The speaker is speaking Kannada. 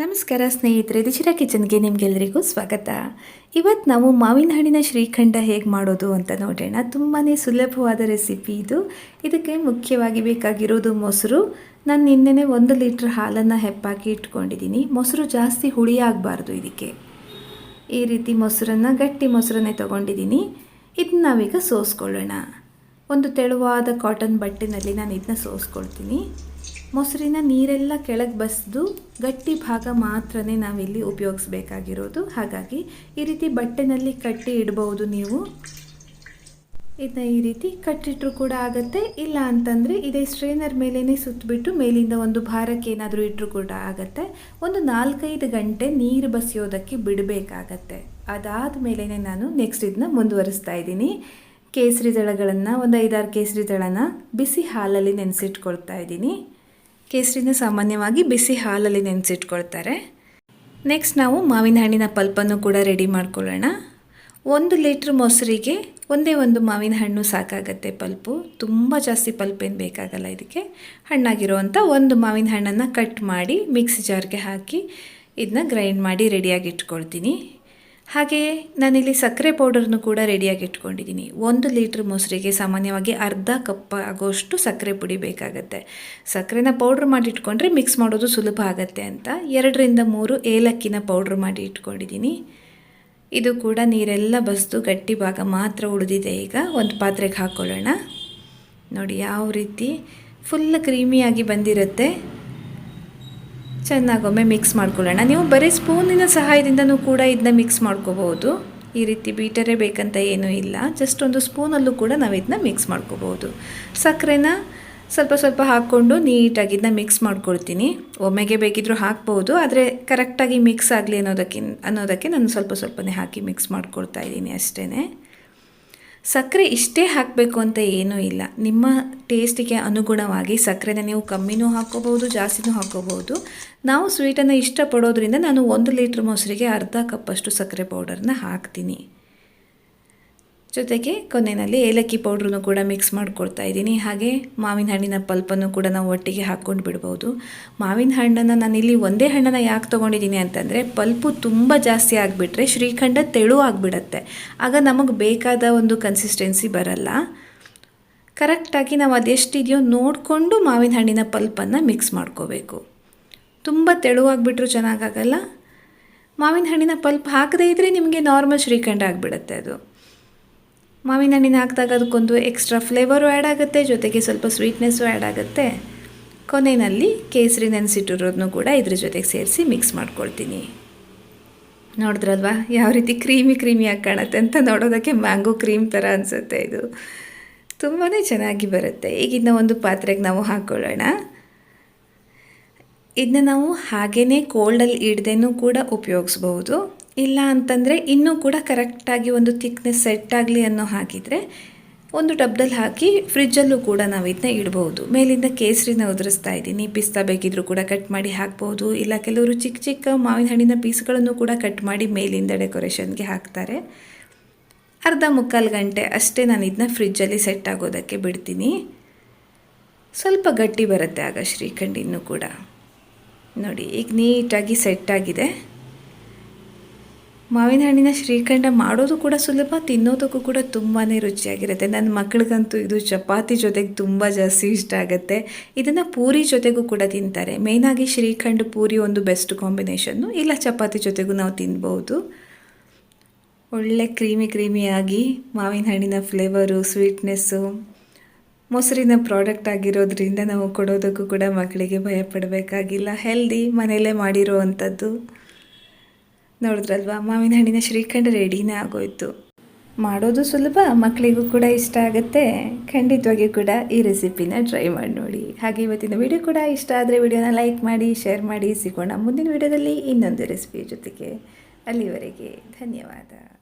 ನಮಸ್ಕಾರ ಸ್ನೇಹಿತರೆ ದಿಶಿರಾ ಕಿಚನ್ಗೆ ನಿಮಗೆಲ್ಲರಿಗೂ ಸ್ವಾಗತ. ಇವತ್ತು ನಾವು ಮಾವಿನ ಹಣ್ಣಿನ ಶ್ರೀಖಂಡ ಹೇಗೆ ಮಾಡೋದು ಅಂತ ನೋಡೋಣ. ತುಂಬಾ ಸುಲಭವಾದ ರೆಸಿಪಿ ಇದು. ಇದಕ್ಕೆ ಮುಖ್ಯವಾಗಿ ಬೇಕಾಗಿರೋದು ಮೊಸರು. ನಾನು ನಿನ್ನೆನೆ ಒಂದು ಲೀಟ್ರ್ ಹಾಲನ್ನು ಹೆಪ್ಪಾಕಿ ಇಟ್ಕೊಂಡಿದ್ದೀನಿ. ಮೊಸರು ಜಾಸ್ತಿ ಹುಳಿ ಆಗಬಾರ್ದು ಇದಕ್ಕೆ. ಈ ರೀತಿ ಮೊಸರನ್ನು ಗಟ್ಟಿ ಮೊಸರನ್ನೇ ತೊಗೊಂಡಿದ್ದೀನಿ. ಇದನ್ನ ನಾವೀಗ ಸೋಸ್ಕೊಳ್ಳೋಣ. ಒಂದು ತೆಳುವಾದ ಕಾಟನ್ ಬಟ್ಟೆನಲ್ಲಿ ನಾನು ಇದನ್ನ ಸೋಸ್ಕೊಳ್ತೀನಿ. ಮೊಸರಿನ ನೀರೆಲ್ಲ ಕೆಳಗೆ ಬಸಿದು ಗಟ್ಟಿ ಭಾಗ ಮಾತ್ರನೇ ನಾವಿಲ್ಲಿ ಉಪಯೋಗಿಸ್ಬೇಕಾಗಿರೋದು. ಹಾಗಾಗಿ ಈ ರೀತಿ ಬಟ್ಟೆನಲ್ಲಿ ಕಟ್ಟಿ ಇಡಬಹುದು ನೀವು. ಇದನ್ನ ಈ ರೀತಿ ಕಟ್ಟಿಟ್ರು ಕೂಡ ಆಗುತ್ತೆ. ಇಲ್ಲ ಅಂತಂದರೆ ಇದೇ ಸ್ಟ್ರೈನರ್ ಮೇಲೇ ಸುತ್ತಬಿಟ್ಟು ಮೇಲಿಂದ ಒಂದು ಭಾರಕ್ಕೆ ಏನಾದರೂ ಇಟ್ಟರು ಕೂಡ ಆಗುತ್ತೆ. ಒಂದು ನಾಲ್ಕೈದು ಗಂಟೆ ನೀರು ಬಸಿಯೋದಕ್ಕೆ ಬಿಡಬೇಕಾಗತ್ತೆ. ಅದಾದ ಮೇಲೇ ನಾನು ನೆಕ್ಸ್ಟ್ ಇದನ್ನ ಮುಂದುವರಿಸ್ತಾ ಇದ್ದೀನಿ. ಕೇಸರಿ ದಳಗಳನ್ನು, ಒಂದು ಐದಾರು ಕೇಸರಿ ದಳನ ಬಿಸಿ ಹಾಲಲ್ಲಿ ನೆನೆಸಿಟ್ಕೊಳ್ತಾ ಇದ್ದೀನಿ. ಕೇಸರಿನ ಸಾಮಾನ್ಯವಾಗಿ ಬಿಸಿ ಹಾಲಲ್ಲಿ ನೆನೆಸಿಟ್ಕೊಳ್ತಾರೆ. ನೆಕ್ಸ್ಟ್ ನಾವು ಮಾವಿನ ಹಣ್ಣಿನ ಪಲ್ಪನ್ನು ಕೂಡ ರೆಡಿ ಮಾಡ್ಕೊಳ್ಳೋಣ. ಒಂದು ಲೀಟ್ರ್ ಮೊಸರಿಗೆ ಒಂದೇ ಒಂದು ಮಾವಿನ ಹಣ್ಣು ಸಾಕಾಗತ್ತೆ ಪಲ್ಪು. ತುಂಬ ಜಾಸ್ತಿ ಪಲ್ಪ್ ಏನು ಬೇಕಾಗಲ್ಲ ಇದಕ್ಕೆ. ಹಣ್ಣಾಗಿರುವಂಥ ಒಂದು ಮಾವಿನ ಹಣ್ಣನ್ನು ಕಟ್ ಮಾಡಿ ಮಿಕ್ಸಿ ಜಾರ್ಗೆ ಹಾಕಿ ಇದನ್ನ ಗ್ರೈಂಡ್ ಮಾಡಿ ರೆಡಿಯಾಗಿ ಇಟ್ಕೊಳ್ತೀನಿ. ಹಾಗೆಯೇ ನಾನಿಲ್ಲಿ ಸಕ್ಕರೆ ಪೌಡರ್ನು ಕೂಡ ರೆಡಿಯಾಗಿ ಇಟ್ಕೊಂಡಿದ್ದೀನಿ. ಒಂದು ಲೀಟ್ರ್ ಮೊಸರಿಗೆ ಸಾಮಾನ್ಯವಾಗಿ ಅರ್ಧ ಕಪ್ ಆಗೋಷ್ಟು ಸಕ್ಕರೆ ಪುಡಿ ಬೇಕಾಗತ್ತೆ. ಸಕ್ಕರೆನ ಪೌಡ್ರ್ ಮಾಡಿ ಇಟ್ಕೊಂಡ್ರೆ ಮಿಕ್ಸ್ ಮಾಡೋದು ಸುಲಭ ಆಗುತ್ತೆ ಅಂತ ಎರಡರಿಂದ ಮೂರು ಏಲಕ್ಕಿನ ಪೌಡ್ರ್ ಮಾಡಿ ಇಟ್ಕೊಂಡಿದ್ದೀನಿ. ಇದು ಕೂಡ ನೀರೆಲ್ಲ ಬಸ್ದು ಗಟ್ಟಿ ಭಾಗ ಮಾತ್ರ ಉಳಿದಿದೆ ಈಗ. ಒಂದು ಪಾತ್ರೆಗೆ ಹಾಕ್ಕೊಳ್ಳೋಣ ನೋಡಿ, ಯಾವ ರೀತಿ ಫುಲ್ ಕ್ರೀಮಿಯಾಗಿ ಬಂದಿರುತ್ತೆ. ಚೆನ್ನಾಗೊಮ್ಮೆ ಮಿಕ್ಸ್ ಮಾಡ್ಕೊಳ್ಳೋಣ. ನೀವು ಬರೀ ಸ್ಪೂನಿನ ಸಹಾಯದಿಂದನೂ ಕೂಡ ಇದನ್ನ ಮಿಕ್ಸ್ ಮಾಡ್ಕೋಬಹುದು. ಈ ರೀತಿ ಬೀಟರೇ ಬೇಕಂತ ಏನೂ ಇಲ್ಲ. ಜಸ್ಟ್ ಒಂದು ಸ್ಪೂನಲ್ಲೂ ಕೂಡ ನಾವು ಇದನ್ನ ಮಿಕ್ಸ್ ಮಾಡ್ಕೋಬಹುದು. ಸಕ್ಕರೆನ ಸ್ವಲ್ಪ ಸ್ವಲ್ಪ ಹಾಕ್ಕೊಂಡು ನೀಟಾಗಿ ಇದನ್ನ ಮಿಕ್ಸ್ ಮಾಡ್ಕೊಳ್ತೀನಿ. ಒಮ್ಮೆಗೆ ಬೇಕಿದ್ರೂ ಹಾಕ್ಬೋದು ಆದರೆ ಕರೆಕ್ಟಾಗಿ ಮಿಕ್ಸ್ ಆಗಲಿ ಅನ್ನೋದಕ್ಕೆ ಅನ್ನೋದಕ್ಕೆ ನಾನು ಸ್ವಲ್ಪ ಸ್ವಲ್ಪನೇ ಹಾಕಿ ಮಿಕ್ಸ್ ಮಾಡ್ಕೊಳ್ತಾ ಇದ್ದೀನಿ ಅಷ್ಟೇ ಸಕ್ಕರೆ ಇಷ್ಟೇ ಹಾಕಬೇಕು ಅಂತ ಏನೂ ಇಲ್ಲ. ನಿಮ್ಮ ಟೇಸ್ಟಿಗೆ ಅನುಗುಣವಾಗಿ ಸಕ್ಕರೆನ ನೀವು ಕಮ್ಮಿನೂ ಹಾಕೋಬಹುದು ಜಾಸ್ತಿನೂ ಹಾಕೋಬಹುದು ನಾವು ಸ್ವೀಟನ್ನು ಇಷ್ಟಪಡೋದ್ರಿಂದ ನಾನು ಒಂದು ಲೀಟ್ರ್ ಮೊಸರಿಗೆ ಅರ್ಧ ಕಪ್ಪಷ್ಟು ಸಕ್ಕರೆ ಪೌಡರ್ನ ಹಾಕ್ತೀನಿ. ಜೊತೆಗೆ ಕೊನೆಯಲ್ಲಿ ಏಲಕ್ಕಿ ಪೌಡ್ರನ್ನು ಕೂಡ ಮಿಕ್ಸ್ ಮಾಡ್ಕೊಳ್ತಾ ಇದ್ದೀನಿ. ಹಾಗೆ ಮಾವಿನ ಹಣ್ಣಿನ ಪಲ್ಪನ್ನು ಕೂಡ ನಾವು ಒಟ್ಟಿಗೆ ಹಾಕ್ಕೊಂಡು ಬಿಡ್ಬೋದು. ಮಾವಿನ ಹಣ್ಣನ್ನು ನಾನಿಲ್ಲಿ ಒಂದೇ ಹಣ್ಣನ್ನು ಯಾಕೆ ತೊಗೊಂಡಿದ್ದೀನಿ ಅಂತಂದರೆ ಪಲ್ಪು ತುಂಬ ಜಾಸ್ತಿ ಆಗಿಬಿಟ್ರೆ ಶ್ರೀಖಂಡ ತೆಳು ಆಗಿಬಿಡತ್ತೆ. ಆಗ ನಮಗೆ ಬೇಕಾದ ಒಂದು ಕನ್ಸಿಸ್ಟೆನ್ಸಿ ಬರಲ್ಲ. ಕರೆಕ್ಟಾಗಿ ನಾವು ಅದೆಷ್ಟಿದೆಯೋ ನೋಡಿಕೊಂಡು ಮಾವಿನ ಹಣ್ಣಿನ ಪಲ್ಪನ್ನು ಮಿಕ್ಸ್ ಮಾಡ್ಕೋಬೇಕು. ತುಂಬ ತೆಳುವಾಗಿಬಿಟ್ರೂ ಚೆನ್ನಾಗಾಗಲ್ಲ ಮಾವಿನ ಹಣ್ಣಿನ ಪಲ್ಪ್ ಹಾಕದೇ ಇದ್ದರೆ ನಿಮಗೆ ನಾರ್ಮಲ್ ಶ್ರೀಖಂಡ ಆಗಿಬಿಡತ್ತೆ ಅದು. ಮಾವಿನ ಹಣ್ಣಿನ ಹಾಕಿದಾಗ ಅದಕ್ಕೊಂದು ಎಕ್ಸ್ಟ್ರಾ ಫ್ಲೇವರು ಆ್ಯಡ್ ಆಗುತ್ತೆ, ಜೊತೆಗೆ ಸ್ವಲ್ಪ ಸ್ವೀಟ್ನೆಸ್ಸು ಆ್ಯಡ್ ಆಗುತ್ತೆ. ಕೊನೆಯಲ್ಲಿ ಕೇಸರಿ ನೆನೆಸಿಟ್ಟಿರೋದನ್ನು ಕೂಡ ಇದ್ರ ಜೊತೆಗೆ ಸೇರಿಸಿ ಮಿಕ್ಸ್ ಮಾಡ್ಕೊಳ್ತೀನಿ. ನೋಡಿದ್ರಲ್ವಾ? ಯಾವ ರೀತಿ ಕ್ರೀಮಿ ಕ್ರೀಮಿಯಾಗಿ ಕಾಣುತ್ತೆ ಅಂತ ನೋಡೋದಕ್ಕೆ ಮ್ಯಾಂಗೋ ಕ್ರೀಮ್ ಥರ ಅನಿಸುತ್ತೆ ಇದು. ತುಂಬಾ ಚೆನ್ನಾಗಿ ಬರುತ್ತೆ. ಈಗಿನ ಒಂದು ಪಾತ್ರೆಗೆ ನಾವು ಹಾಕ್ಕೊಳ್ಳೋಣ ಇದನ್ನ ನಾವು ಹಾಗೇ ಕೋಲ್ಡಲ್ಲಿ ಇಡ್ದೇನೂ ಕೂಡ ಉಪಯೋಗಿಸ್ಬೋದು. ಇಲ್ಲ ಅಂತಂದರೆ ಇನ್ನೂ ಕೂಡ ಕರೆಕ್ಟಾಗಿ ಒಂದು ಥಿಕ್ನೆಸ್ ಸೆಟ್ ಆಗಲಿ ಅನ್ನೋ ಹಾಕಿದರೆ ಒಂದು ಡಬ್ದಲ್ಲಿ ಹಾಕಿ ಫ್ರಿಜ್ಜಲ್ಲೂ ಕೂಡ ನಾವು ಇದನ್ನ ಇಡ್ಬೋದು. ಮೇಲಿಂದ ಕೇಸರಿನ ಉದುರಿಸ್ತಾ ಇದ್ದೀನಿ. ಪಿಸ್ತಾ ಬೇಕಿದ್ರೂ ಕೂಡ ಕಟ್ ಮಾಡಿ ಹಾಕ್ಬೋದು. ಇಲ್ಲ ಕೆಲವರು ಚಿಕ್ಕ ಚಿಕ್ಕ ಮಾವಿನ ಹಣ್ಣಿನ ಪೀಸ್ಗಳನ್ನು ಕೂಡ ಕಟ್ ಮಾಡಿ ಮೇಲಿಂದ ಡೆಕೋರೇಷನ್ಗೆ ಹಾಕ್ತಾರೆ. ಅರ್ಧ ಮುಕ್ಕಾಲು ಗಂಟೆ ಅಷ್ಟೇ ನಾನು ಇದನ್ನ ಫ್ರಿಜ್ಜಲ್ಲಿ ಸೆಟ್ ಆಗೋದಕ್ಕೆ ಬಿಡ್ತೀನಿ. ಸ್ವಲ್ಪ ಗಟ್ಟಿ ಬರುತ್ತೆ ಆಗ ಶ್ರೀಖಂಡಿನೂ ಕೂಡ. ನೋಡಿ, ಈಗ ನೀಟಾಗಿ ಸೆಟ್ ಆಗಿದೆ. ಮಾವಿನ ಹಣ್ಣಿನ ಶ್ರೀಖಂಡ ಮಾಡೋದು ಕೂಡ ಸುಲಭ, ತಿನ್ನೋದಕ್ಕೂ ಕೂಡ ತುಂಬಾ ರುಚಿಯಾಗಿರುತ್ತೆ. ನನ್ನ ಮಕ್ಕಳಿಗಂತೂ ಇದು ಚಪಾತಿ ಜೊತೆಗೆ ತುಂಬ ಜಾಸ್ತಿ ಇಷ್ಟ ಆಗುತ್ತೆ. ಇದನ್ನು ಪೂರಿ ಜೊತೆಗೂ ಕೂಡ ತಿಂತಾರೆ. ಮೇಯ್ನಾಗಿ ಶ್ರೀಖಂಡ್ ಪೂರಿ ಒಂದು ಬೆಸ್ಟ್ ಕಾಂಬಿನೇಷನ್ನು ಇಲ್ಲ, ಚಪಾತಿ ಜೊತೆಗೂ ನಾವು ತಿನ್ಬೋದು. ಒಳ್ಳೆ ಕ್ರೀಮಿ ಕ್ರೀಮಿಯಾಗಿ ಮಾವಿನ ಹಣ್ಣಿನ ಫ್ಲೇವರು ಸ್ವೀಟ್ನೆಸ್ಸು ಮೊಸರಿನ ಪ್ರಾಡಕ್ಟ್ ಆಗಿರೋದ್ರಿಂದ ನಾವು ಕೊಡೋದಕ್ಕೂ ಕೂಡ ಮಕ್ಕಳಿಗೆ ಭಯ ಪಡಬೇಕಾಗಿಲ್ಲ ಹೆಲ್ದಿ ಮನೆಯಲ್ಲೇ ಮಾಡಿರೋ ಅಂಥದ್ದು ನೋಡಿದ್ರಲ್ವಾ? ಮಾವಿನ ಹಣ್ಣಿನ ಶ್ರೀಖಂಡ ರೆಡಿನೇ ಆಗೋಯ್ತು. ಮಾಡೋದು ಸುಲಭ ಮಕ್ಕಳಿಗೂ ಕೂಡ ಇಷ್ಟ ಆಗುತ್ತೆ. ಖಂಡಿತವಾಗಿಯೂ ಕೂಡ ಈ ರೆಸಿಪಿನ ಟ್ರೈ ಮಾಡಿ ನೋಡಿ. ಹಾಗೆ ಇವತ್ತಿನ ವಿಡಿಯೋ ಕೂಡ ಇಷ್ಟ ಆದರೆ ವಿಡಿಯೋನ ಲೈಕ್ ಮಾಡಿ ಶೇರ್ ಮಾಡಿ. ಸಿಗೋಣ ಮುಂದಿನ ವಿಡಿಯೋದಲ್ಲಿ ಇನ್ನೊಂದು ರೆಸಿಪಿ ಜೊತೆಗೆ. ಅಲ್ಲಿವರೆಗೆ ಧನ್ಯವಾದ.